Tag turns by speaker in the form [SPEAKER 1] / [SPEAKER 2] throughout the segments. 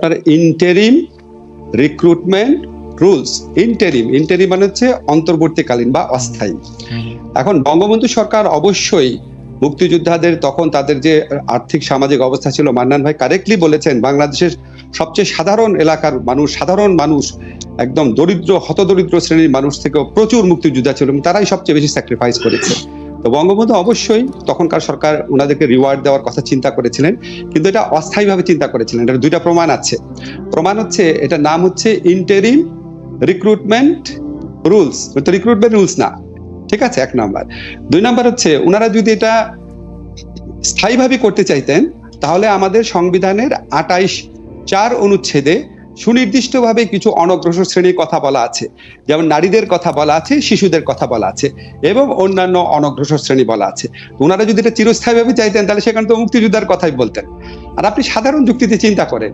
[SPEAKER 1] আপনার interim recruitment rules interim interim মানে হচ্ছে অন্তর্বর্তীকালীন বা অস্থায়ী। এখন বঙ্গবন্ধু সরকার অবশ্যই মুক্তিযোদ্ধাদের তখন তাদের যে আর্থিক সামাজিক অবস্থা ছিল মান্নান ভাই কারেক্টলি বলেছেন বাংলাদেশের সবচেয়ে সাধারণ এলাকার মানুষ সাধারণ মানুষ একদম দরিদ্র হতদরিদ্র শ্রেণির মানুষ থেকেও প্রচুর মুক্তিযোদ্ধা ছিল এবং তারাই সবচেয়ে বেশি স্যাক্রিফাইস করেছে। তো বঙ্গবন্ধু অবশ্যই তখনকার সরকার ওনাদেরকে রিওয়ার্ড দেওয়ার কথা চিন্তা করেছিলেন, কিন্তু এটা অস্থায়ীভাবে চিন্তা করেছিলেন। এটা দুইটা প্রমাণ আছে। প্রমাণ হচ্ছে এটা নাম হচ্ছে ইন্টেরিম রিক্রুটমেন্ট রুলস তো রিক্রুটমেন্ট রুলস না। ঠিক আছে? এক নাম্বার। দুই নাম্বার হচ্ছে, ওনারা যদি এটা স্থায়ীভাবে করতে চাইতেন, তাহলে আমাদের সংবিধানের আটাইশ চার অনুচ্ছেদে সুনির্দিষ্টভাবে কিছু অনগ্রসর শ্রেণির কথা বলা আছে। যেমন নারীদের কথা বলা আছে, শিশুদের কথা বলা আছে এবং অন্যান্য অনগ্রসর শ্রেণি বলা আছে। ওনারা যদি এটা চিরস্থায়ীভাবে চাইতেন, তাহলে সেখানে তো মুক্তিযোদ্ধার কথাই বলতেন। আর আপনি সাধারণ যুক্তিতে চিন্তা করেন,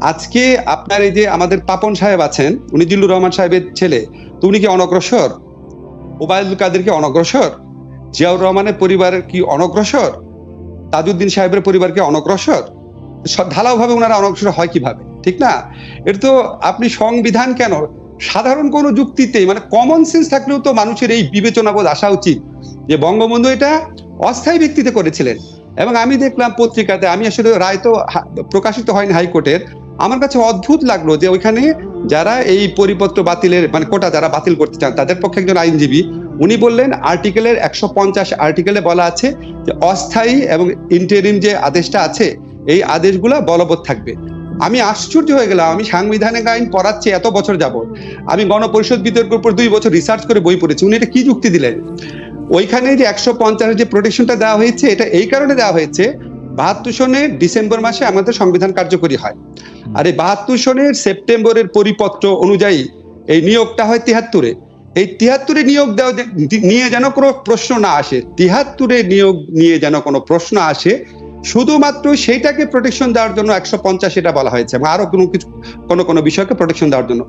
[SPEAKER 1] আজকে আপনার এই যে আমাদের পাপন সাহেব আছেন, উনি জিল্লুর রহমান সাহেবের ছেলে, তো উনি কি অনগ্রসর? ওবায়দুল কাদের কি অনগ্রসর? জিয়াউর রহমানের পরিবারের কি অনগ্রসর? তাজউদ্দিন সাহেবের পরিবার কি অনগ্রসর? ঢালাওভাবে ওনারা অনগ্রসর হয় কীভাবে? ঠিক না? এটা তো আপনি সংবিধান কেন? সাধারণ কোনো যুক্তিতে মানে কমন সেন্স থাকলেও তো মানুষের এই বিবেচনাবোধ আসা উচিত যে বঙ্গবন্ধু এটা অস্থায়ী ভিত্তিতে করেছিলেন। এবং আমি দেখলাম পত্রিকাতে, আমি আসলে রায় তো প্রকাশিত হয়নি হাইকোর্টের, আমার কাছে অদ্ভুত লাগল যে ওইখানে যারা এই পরিপত্র বাতিলের মানে কোটা যারা বাতিল করতে চান, তাদের পক্ষে একজন আইনজীবী, উনি বললেন আর্টিকেলের একশো পঞ্চাশ আর্টিকেলে বলা আছে যে অস্থায়ী এবং ইন্টারিম যে আদেশটা আছে, এই আদেশগুলা বলবৎ থাকবে। আমি আশ্চর্য হয়ে গেলাম আমি সাংবিধানিক আইন পড়াচ্ছি এত বছর যাব আমি গণপরিষদ বিতর্কের উপর দুই বছর রিসার্চ করে বই পড়েছি উনি এটা কি যুক্তি দিলেন? ওইখানে যে একশো পঞ্চাশের যে প্রোটেকশনটা দেওয়া হয়েছে এটা এই কারণে দেওয়া হয়েছে বাহাত্তর সনের ডিসেম্বর মাসে আমাদের সংবিধান কার্যকরী হয়। আর এই বাহাত্তর সনের সেপ্টেম্বরের পরিপত্র অনুযায়ী এই নিয়োগটা হয় তিহাত্তরে এই তিহাত্তরে নিয়োগ দেওয়া নিয়ে যেন কোনো প্রশ্ন না আসে তিহাত্তরে নিয়োগ নিয়ে যেন কোনো প্রশ্ন আসে শুধুমাত্র সেইটাকে প্রোটেকশন দেওয়ার জন্য একশো পঞ্চাশ এটা বলা হয়েছে এবং আরও কোনো কিছু কোনো কোনো বিষয়কে প্রোটেকশন দেওয়ার জন্য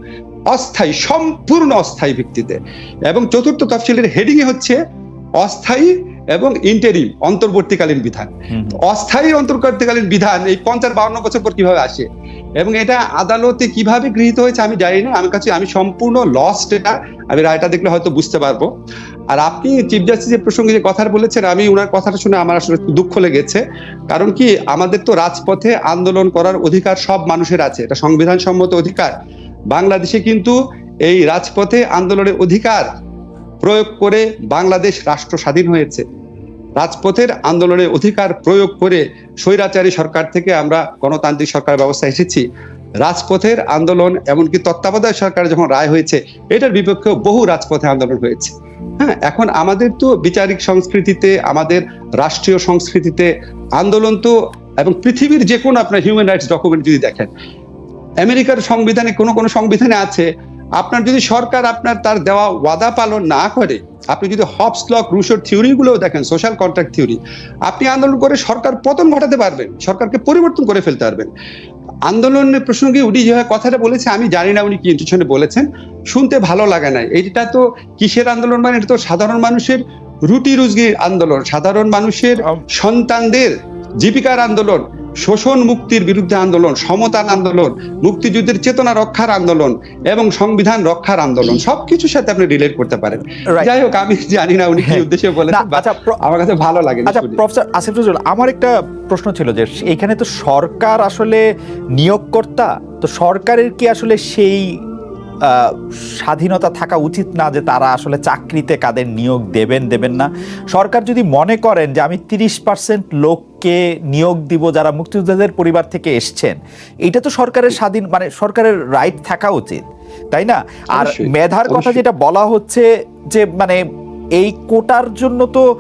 [SPEAKER 1] অস্থায়ী সম্পূর্ণ অস্থায়ী ভিত্তিতে। এবং চতুর্থ তফসিলের হেডিং হচ্ছে অস্থায়ী এবং ইন্টারিম অন্তর্বর্তীকালীন বিধান। অস্থায়ী অন্তর্বর্তীকালীন বিধান এই পঞ্চাশ বাউন্ন বছর পর কীভাবে আসে? এবং এটা আদালতে কীভাবে গৃহীত হয়েছে আমি জানি না। আমার কাছে আমি সম্পূর্ণ লস্ট এটা। আমি রায়টা দেখলে হয়তো বুঝতে পারব। আর আপনি চিফ জাস্টিসের প্রসঙ্গে যে কথা বলেছেন, আমি ওনার কথাটা শুনে আমার আসলে দুঃখ লেগেছে। কারণ কি, আমাদের তো রাজপথে আন্দোলন করার অধিকার সব মানুষের আছে। এটা সংবিধান সম্মত অধিকার। বাংলাদেশে কিন্তু এই রাজপথে আন্দোলনের অধিকার প্রয়োগ করে বাংলাদেশ রাষ্ট্র স্বাধীন হয়েছে। রাজপথের আন্দোলনের অধিকার প্রয়োগ করে স্বৈরাচারী সরকার থেকে আমরা গণতান্ত্রিক সরকার ব্যবস্থা এসেছি। রাজপথের আন্দোলন, এমনকি তত্ত্বাবধায়ক সরকার যখন রায় হয়েছে, এটার বিপক্ষে বহু রাজপথে আন্দোলন হয়েছে। হ্যাঁ এখন আমাদের তো বিচারিক সংস্কৃতিতে, আমাদের রাষ্ট্রীয় সংস্কৃতিতে আন্দোলন তো, এবং পৃথিবীর যে কোনো আপনার হিউম্যান রাইটস ডকুমেন্ট যদি দেখেন, আমেরিকার সংবিধানে কোনো কোনো সংবিধানে আছে, আপনার যদি সরকার আপনার তার দেওয়া ওয়াদা পালন না করে, আপনি যদি হবস লক রুশোর থিওরি গুলোও দেখেন সোশ্যাল কন্ট্রাক্ট থিওরি আপনি আন্দোলন করে সরকার পতন ঘটাতে পারবেন, সরকারকে পরিবর্তন করে ফেলতে পারবেন। আন্দোলনের প্রসঙ্গে উনি যেভাবে কথাটা বলেছে আমি জানি না উনি কি ইন্টেনশনে বলেছেন। শুনতে ভালো লাগে না এটা তো কিসের আন্দোলন মানে? এটা তো সাধারণ মানুষের রুটি রুজগির আন্দোলন। সাধারণ মানুষের সন্তানদের জীবিকার আন্দোলন। শোষণ মুক্তির বিরুদ্ধে আন্দোলন সমতার আন্দোলন মুক্তিযুদ্ধের চেতনা রক্ষার আন্দোলন এবং সংবিধান রক্ষার আন্দোলন সবকিছুর সাথে আপনি রিলেট করতে পারেন। যাই হোক আমি জানি না উনি কি
[SPEAKER 2] হ্যাঁ।
[SPEAKER 1] উদ্দেশ্যে
[SPEAKER 2] বলে
[SPEAKER 1] বলেছেন
[SPEAKER 2] আচ্ছা,
[SPEAKER 1] আমার কাছে ভালো লাগে
[SPEAKER 2] আচ্ছা প্রফেসর আসিফ নজরুল আমার একটা প্রশ্ন ছিল যে এখানে তো সরকার আসলে নিয়োগকর্তা তো সরকারের কি আসলে সেই স্বাধীনতা থাকা উচিত না যে তারা আসলে চাকরিতে কাদের নিয়োগ দেবেন দেবেন না। সরকার যদি মনে করেন যে আমি তিরিশ পার্সেন্ট লোককে নিয়োগ দিব যারা মুক্তিযোদ্ধাদের পরিবার থেকে এসছেন এটা তো সরকারের স্বাধীন মানে সরকারের রাইট থাকা উচিত তাই না? আর মেধার কথা যেটা বলা হচ্ছে যে মানে এই কোটার জন্য তো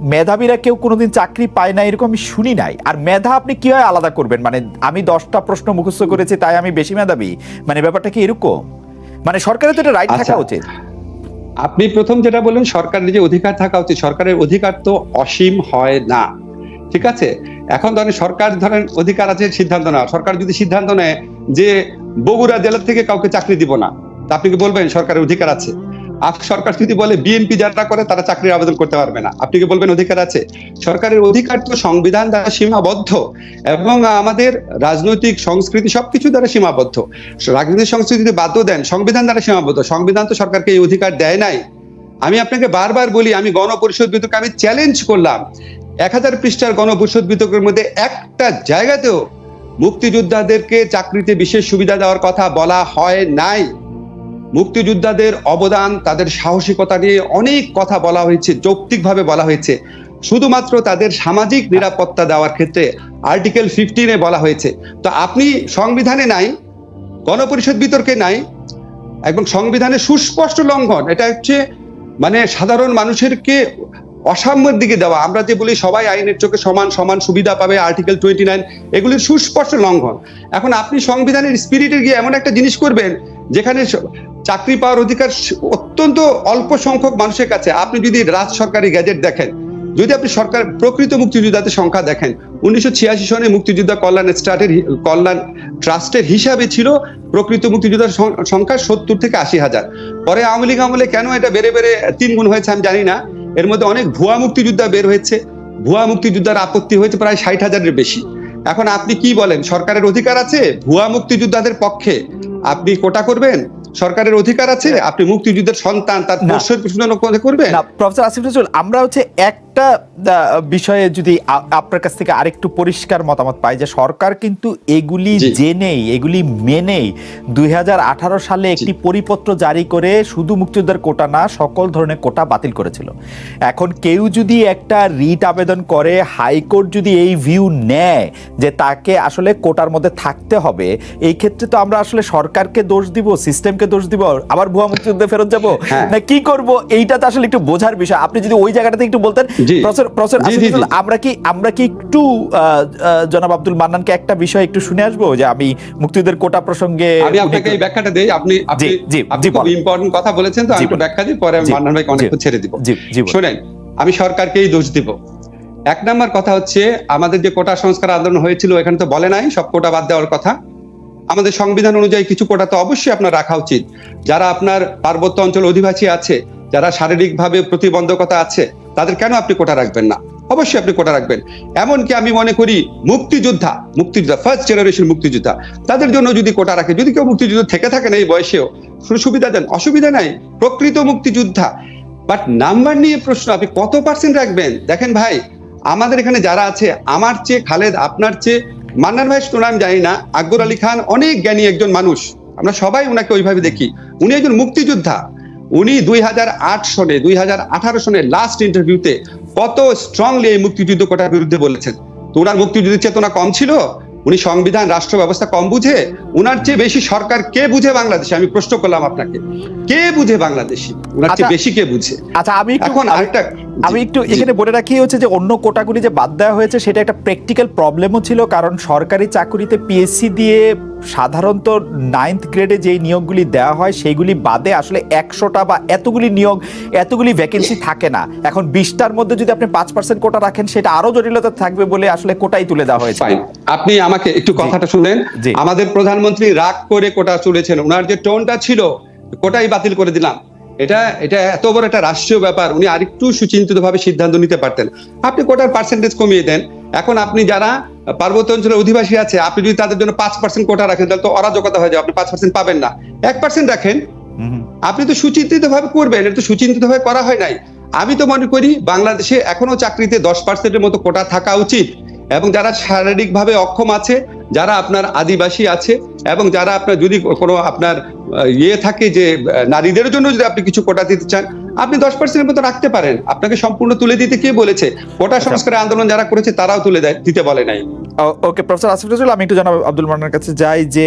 [SPEAKER 2] মেধাবীরা কেউ কোনোদিন চাকরি পায় না এরকম আমি শুনি নাই। আর মেধা আপনি কীভাবে আলাদা করবেন? মানে আমি দশটা প্রশ্ন মুখস্থ করেছি তাই আমি বেশি মেধাবী। মানে ব্যাপারটা কি এরকম? মানে সরকারের তো এটা রাইট
[SPEAKER 1] আচ্ছা।
[SPEAKER 2] থাকা উচিত।
[SPEAKER 1] আপনি প্রথম যেটা বললেন সরকারের যে অধিকার থাকা উচিত। সরকারের অধিকার তো অসীম হয় না। ঠিক আছে? এখন ধরেন সরকার ধরেন অধিকার আছে সিদ্ধান্ত নেওয়া। সরকার যদি সিদ্ধান্ত নেয় যে বগুড়া জেলা থেকে কাউকে চাকরি দিব না তা আপনি কি বলবেন সরকারের অধিকার আছে? সরকার যদি বলে বিএনপি যারা করে তারা চাকরির আবেদন করতে পারবে না। আপনি কি বলবেন অধিকার আছে? সরকারের অধিকার তো সংবিধান দ্বারা সীমাবদ্ধ এবং আমাদের রাজনৈতিক সংস্কৃতি সবকিছু দ্বারা সীমাবদ্ধ। রাজনৈতিক সংস্কৃতি যদি বাধ্য দেন, সংবিধান দ্বারা সীমাবদ্ধ। সংবিধান তো সরকারকে এই অধিকার দেয় নাই। আমি আপনাকে বারবার বলি, আমি গণপরিষদ বিতর্কে, আমি চ্যালেঞ্জ করলাম। এক হাজার পৃষ্ঠার গণপরিষদ বিতর্কের মধ্যে একটা জায়গাতেও মুক্তিযোদ্ধাদেরকে চাকরিতে বিশেষ সুবিধা দেওয়ার কথা বলা হয় নাই। মুক্তিযোদ্ধাদের অবদান, তাদের সাহসিকতা নিয়ে অনেক কথা বলা হয়েছে, যৌক্তিকভাবে বলা হয়েছে। শুধুমাত্র তাদের সামাজিক নিরাপত্তা দেওয়ার ক্ষেত্রে আর্টিকেল ফিফটিনে বলা হয়েছে। তো আপনি সংবিধানে নাই, গণপরিষদ বিতর্কে নাই, এবং সংবিধানের সুস্পষ্ট লঙ্ঘন, এটা হচ্ছে মানে সাধারণ মানুষেরকে অসাম্যের দিকে দেওয়া। আমরা যে বলি সবাই আইনের চোখে সমান সমান সুবিধা পাবে আর্টিকেল টোয়েন্টি নাইন এগুলির সুস্পষ্ট লঙ্ঘন। এখন আপনি সংবিধানের স্পিরিটে গিয়ে এমন একটা জিনিস করবেন, যেখানে চাকরি পাওয়ার অধিকার অত্যন্ত অল্প সংখ্যক মানুষের কাছে। আপনি যদি রাজ সরকারি গ্যাজেট দেখেন, যদি আপনি সরকার প্রকৃত মুক্তিযোদ্ধাদের সংখ্যা দেখেন, উনিশশো ছিয়াশি সনে মুক্তিযোদ্ধা কল্যাণ স্টার্টের কল্যাণ ট্রাস্টের হিসাবে ছিল প্রকৃত মুক্তিযোদ্ধার সংখ্যা সত্তর থেকে আশি হাজার। পরে আওয়ামী লীগ আমলে কেন এটা বেড়ে বেড়ে তিন গুণ হয়েছে আমি জানি না। এর মধ্যে অনেক ভুয়া মুক্তিযোদ্ধা বের হয়েছে। ভুয়া মুক্তিযোদ্ধার আপত্তি হয়েছে প্রায় ষাট হাজারের বেশি। এখন আপনি কি বলেন? সরকারের অধিকার আছে? ভুয়া মুক্তিযোদ্ধাদের পক্ষে আপনি কোটা করবেন? সরকারের অধিকার আছে? আপনি মুক্তিযুদ্ধের সন্তান তার প্রশ্নের প্রশ্ন করবেন
[SPEAKER 2] না প্রফেসর আসিফ নজরুল আমরা হচ্ছে একটা বিষয়ে যদি আপনার কাছ থেকে আরেকটু পরিষ্কার মতামত পাই যে সরকার কিন্তু এগুলি জেনেই এগুলি মেনেই দুই সালে একটি পরিপত্র জারি করে শুধু মুক্তিযোদ্ধার কোটা না সকল ধরনের কোটা বাতিল করেছিল। এখন কেউ যদি একটা রিট আবেদন করে হাইকোর্ট যদি এই ভিউ নেয় যে তাকে আসলে কোটার মধ্যে থাকতে হবে এই ক্ষেত্রে তো আমরা আসলে সরকারকে দোষ দিব সিস্টেমকে দোষ দিব আবার ভুয়া মুক্তিযুদ্ধে ফেরত যাব?
[SPEAKER 1] হ্যাঁ।
[SPEAKER 2] না কি করব? এইটা তো আসলে একটু বোঝার বিষয়। আপনি যদি ওই জায়গাটাতে একটু বলতেন আমরা কি আমরা কি একটু জনাব আব্দুল মান্নানকে একটা বিষয় একটু শুনে আসব? যে আমি মুক্তিযুদ্ধের কোটা প্রসঙ্গে
[SPEAKER 1] আমি আপনাকে এই ব্যাখ্যাটা দেই। আপনি আপনি খুব ইম্পর্টেন্ট কথা বলেছেন তো আমি। ব্যাখ্যা দিই পরে আমি মান্নান ভাইকে অনেক ছেড়ে দিব। শোনেন আমি সরকারকেই দোষ দিব। এক নম্বর কথা হচ্ছে আমাদের যে কোটা সংস্কার আন্দোলন হয়েছিল এখানে তো বলে নাই সব কোটা বাদ দেওয়ার কথা। আমাদের সংবিধান অনুযায়ী কিছু কোটা তো অবশ্যই আপনার রাখা উচিত। যারা আপনার পার্বত্য অঞ্চল অধিবাসী আছে যারা শারীরিকভাবে প্রতিবন্ধকতা আছে তাদের কেন আপনি কোটা রাখবেন না? অবশ্যই আপনি কোটা রাখবেন। এমনকি আমি মনে করি মুক্তিযোদ্ধা মুক্তিযোদ্ধা ফার্স্ট জেনারেশন মুক্তিযোদ্ধা, তাদের জন্য যদি কোটা রাখে, যদি কেউ মুক্তিযুদ্ধ থেকে থাকেন এই বয়সেও সুবিধা দেন? অসুবিধা নাই। প্রকৃত মুক্তিযোদ্ধা। বাট নাম্বার নিয়ে প্রশ্ন, আপনি কত পার্সেন্ট রাখবেন? দেখেন ভাই, আমাদের এখানে যারা আছে, আমার চেয়ে খালেদ, আপনার চেয়ে মান্নান ভাই শুনে আমি জানি না, আকবর আলী খান অনেক জ্ঞানী একজন মানুষ। আমরা সবাই ওনাকে ওইভাবে দেখি। উনি একজন মুক্তিযোদ্ধা। উনি দুই হাজার আট সনে দুই হাজার আঠারো সনে লাস্ট ইন্টারভিউতে কত স্ট্রংলি এই মুক্তিযুদ্ধ কোটার বিরুদ্ধে বলেছেন। তো ওনার মুক্তিযুদ্ধের চেতনা কম ছিল? উনি সংবিধান রাষ্ট্র ব্যবস্থা কম বুঝে? ওনার চেয়ে বেশি সরকার কে বুঝে বাংলাদেশে? আমি প্রশ্ন করলাম আপনাকে। কে বুঝে বাংলাদেশি? ওনার চেয়ে
[SPEAKER 2] আচ্ছা,
[SPEAKER 1] বেশি কে বুঝে?
[SPEAKER 2] আচ্ছা আমি
[SPEAKER 1] এখন আরেকটা
[SPEAKER 2] আমি একটু এখানে বলে রাখি হচ্ছে যে অন্য কোটাগুলি যে বাদ দেওয়া হয়েছে সেটা একটা প্র্যাকটিক্যাল প্রবলেমও ছিল কারণ সরকারি চাকুরিতে পিএসসি দিয়ে সাধারণত নাইন্থ গ্রেডে যে নিয়োগগুলি দেওয়া হয় সেইগুলি বাদে আসলে একশোটা বা এতগুলি নিয়োগ এতগুলি ভ্যাকেন্সি থাকে না। এখন বিশটার মধ্যে যদি আপনি পাঁচ পার্সেন্ট কোটা রাখেন সেটা আরও জটিলতা থাকবে বলে আসলে কোটাই তুলে দেওয়া হয়েছে।
[SPEAKER 1] আপনি আমাকে একটু কথাটা শুনেন। আমাদের প্রধানমন্ত্রী রাগ করে কোটা চলেছেন ওনার যে টোনটা ছিল কোটাই বাতিল করে দিলাম। এটা এটা এত বড় একটা রাষ্ট্রীয় ব্যাপার উনি আরেকটু সুচিন্তিত ভাবে সিদ্ধান্ত নিতে পারতেন। আপনি কোটার পার্সেন্টেজ কমিয়ে দেন। এখন আপনি যারা পার্বত্য অঞ্চলের অধিবাসী আছে আপনি যদি তাদের জন্য পাঁচ পার্সেন্ট কোটা রাখেন তাহলে তো অরাজকতা হয়ে যাবে আপনি পাঁচ পার্সেন্ট পাবেন না। এক পার্সেন্ট রাখেন আপনি তো সুচিন্তিত ভাবে করবেন এটা তো সুচিন্তিত ভাবে করা হয় নাই। আমি তো মনে করি বাংলাদেশে এখনও চাকরিতে দশ পার্সেন্টের মতো কোটা থাকা উচিত। এবং যারা শারীরিকভাবে অক্ষম আছে, যারা আপনার আদিবাসী আছে, এবং যারা আপনার যদি কোনো আপনার ইয়ে থাকে যে নারীদের জন্য যদি আপনি কিছু কোটা দিতে চান আপনি দশ পার্সেন্টের মতো রাখতে পারেন। আপনাকে সম্পূর্ণ তুলে দিতে কে বলেছে? কোটা সংস্কারের আন্দোলন যারা করেছে তারাও তুলে দেয় দিতে বলে নাই।
[SPEAKER 2] ওকে প্রফেসর আসিফ নজরুল আমি একটু জানাব আব্দুল মান্নার কাছে যাই যে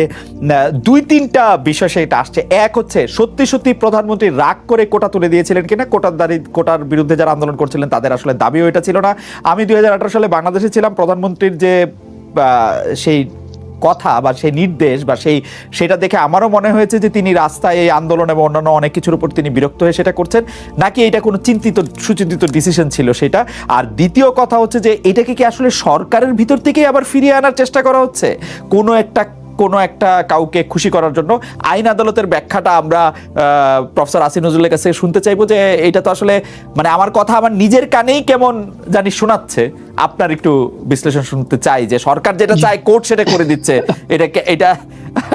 [SPEAKER 2] দুই তিনটা বিষয় সেটা আসছে। এক হচ্ছে সত্যি সত্যি প্রধানমন্ত্রী রাগ করে কোটা তুলে দিয়েছিলেন কিনা? কোটার দাঁড়ি কোটার বিরুদ্ধে যারা আন্দোলন করছিলেন তাদের আসলে দাবিও এটা ছিল না। আমি দুই হাজার আঠারো সালে বাংলাদেশে ছিলাম প্রধানমন্ত্রীর যে সেই কথা বা সেই নির্দেশ বা সেই, সেটা দেখে আমারও মনে হয়েছে যে তিনি রাস্তায় এই আন্দোলন এবং অন্যান্য অনেক কিছুর উপর তিনি বিরক্ত হয়ে সেটা করছেন। নাকি এটা কোনো চিন্তিত, সুচিন্তিত ডিসিশন ছিল সেটা? আর দ্বিতীয় কথা হচ্ছে যে এটাকে কি আসলে সরকারের ভিতর থেকেই আবার ফিরিয়ে আনার চেষ্টা করা হচ্ছে? কোনো একটা কোনো একটা কাউকে খুশি করার জন্য। আইন আদালতের ব্যাখ্যাটা আমরা প্রফেসর আসিফ নজরুলের কাছে শুনতে চাইব যে এটা তো আসলে মানে আমার কথা আমার নিজের কানেই কেমন জানি শোনাচ্ছে। আপনার একটু বিশ্লেষণ শুনতে চাই যে সরকার যেটা চায় কোর্ট সেটা করে দিচ্ছে। এটা এটা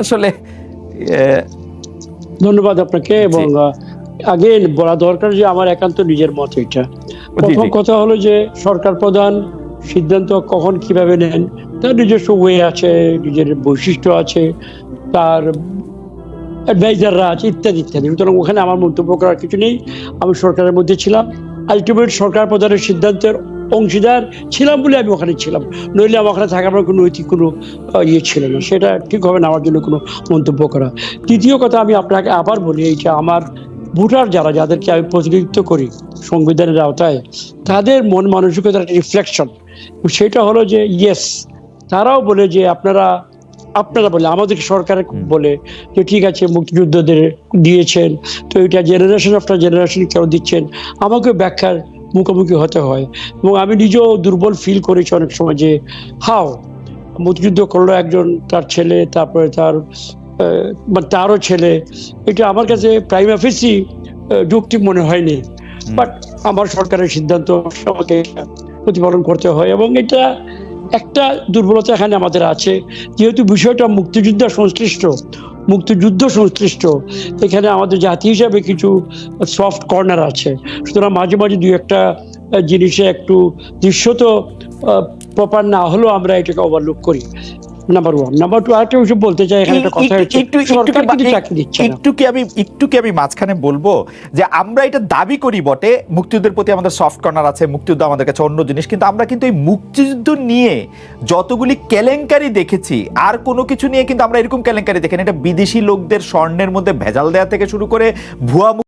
[SPEAKER 2] আসলে
[SPEAKER 3] ধন্যবাদ আপনাকে এবং আগে বলা দরকার যে আমার একান্ত নিজের মত এটা। প্রথম কথা হলো যে সরকার প্রধান সিদ্ধান্ত কখন কীভাবে নেন তার নিজস্ব ওয়ে আছে, নিজের বৈশিষ্ট্য আছে, তার অ্যাডভাইজাররা আছে, ইত্যাদি ইত্যাদি। সুতরাং ওখানে আমার মন্তব্য করার কিছু নেই। আমি সরকারের মধ্যে ছিলাম। আলটিমেট সরকার প্রধানের সিদ্ধান্তের অংশীদার ছিলাম বলে আমি ওখানে ছিলাম। নইলে আমার ওখানে থাকার কোনো নৈতিক কোনো ইয়ে ছিল না। সেটা ঠিক হবে না আমার জন্য কোনো মন্তব্য করা। তৃতীয় কথা আমি আপনাকে আবার বলি এইটা আমার ভোটার যারা, যাদেরকে আমি প্রতিনিধিত্ব করি সংবিধানের আওতায়, তাদের মন মানসিকতার একটা রিফ্লেকশন সেটা হলো যে ইয়েস তারাও বলে যে আপনারা আপনারা বলে আমাদের সরকার বলে যে ঠিক আছে মুক্তিযুদ্ধদের দিয়েছেন তো এটা জেনারেশন আফটার জেনারেশন কেন দিচ্ছেন? আমাকে ব্যাখ্যার মুখোমুখি হতে হয়। এবং আমি নিজেও দুর্বল ফিল করেছি অনেক সময় যে হাও মুক্তিযুদ্ধ করল একজন তার ছেলে তারপরে তার মানে তারও ছেলে। এটা আমার কাছে প্রাইম অফিসই যুক্তি মনে হয়নি। বাট আমার সরকারের সিদ্ধান্ত আমাকে প্রতিপালন করতে হয় এবং এটা একটা দুর্বলতা এখানে আমাদের আছে। যেহেতু বিষয়টা মুক্তিযুদ্ধ সংশ্লিষ্ট মুক্তিযুদ্ধ সংশ্লিষ্ট, এখানে আমাদের জাতি হিসাবে কিছু সফট কর্নার আছে। সুতরাং মাঝে মাঝে দু একটা জিনিসে একটু দৃশ্যত প্রপার না হলেও আমরা এটাকে ওভারলুক করি। নাম্বার ওয়ান নাম্বার টু আরেকটা বলতে চাই এখানে একটা কথা হচ্ছে
[SPEAKER 2] একটু একটু
[SPEAKER 3] সরকার
[SPEAKER 2] কি-
[SPEAKER 3] কিন্তু চাকরি দিচ্ছে
[SPEAKER 2] একটু কি আমি একটু কি আমি মাঝখানে বলব যে আমরা এটা দাবি করি বটে মুক্তিযুদ্ধের প্রতি আমাদের সফট কর্নার আছে মুক্তিযুদ্ধ আমাদের কাছে অন্য জিনিস কিন্তু আমরা কিন্তু এই মুক্তিযুদ্ধ নিয়ে যতগুলি কেলেঙ্কারি দেখেছি আর কোনো কিছু নিয়ে কিন্তু আমরা এরকম কেলেঙ্কারি দেখেন এটা বিদেশি লোকদের স্বর্ণের মধ্যে ভেজাল দেওয়া থেকে শুরু করে ভুয়া